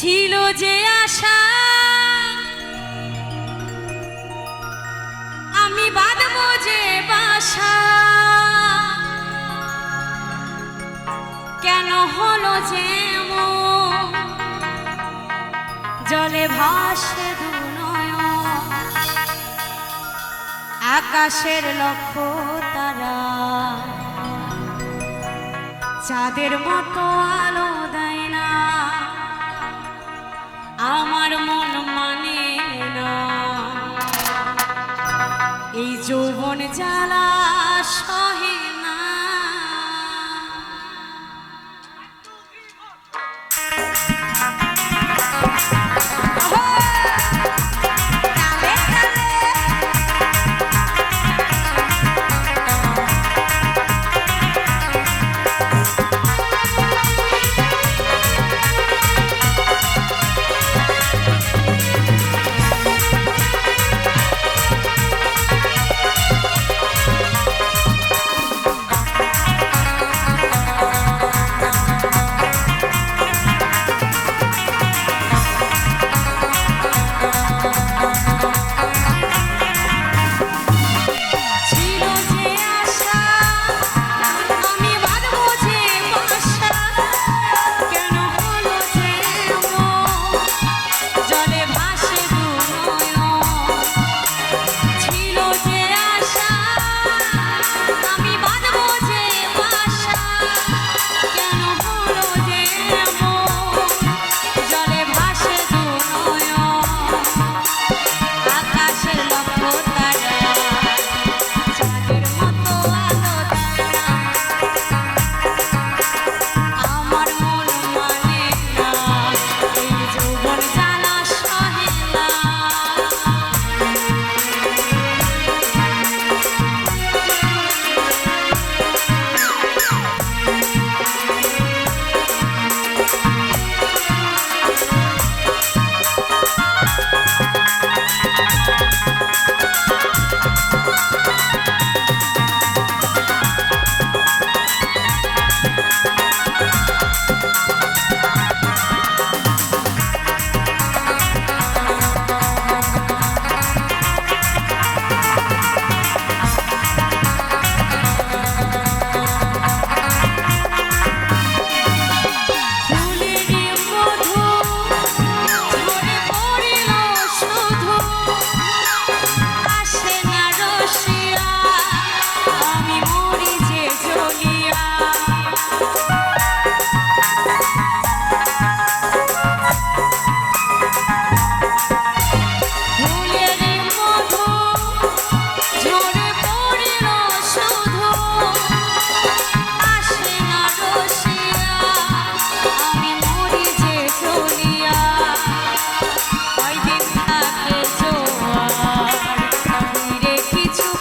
ছিল যে আশা, আমি বাঁধব যে বাসা। কেন হলো যে জলে ভাসে আকাশের লক্ষ্য তারা। চাঁদের মতো আলো জ্বালা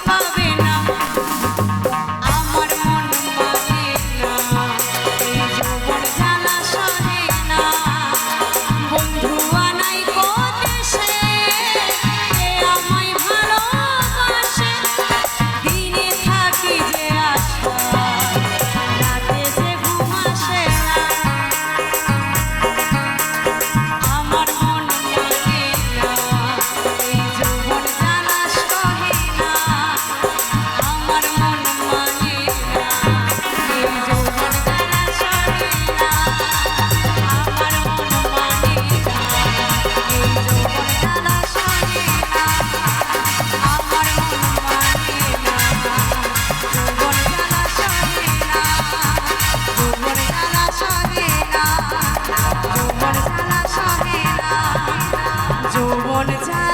my মন চায়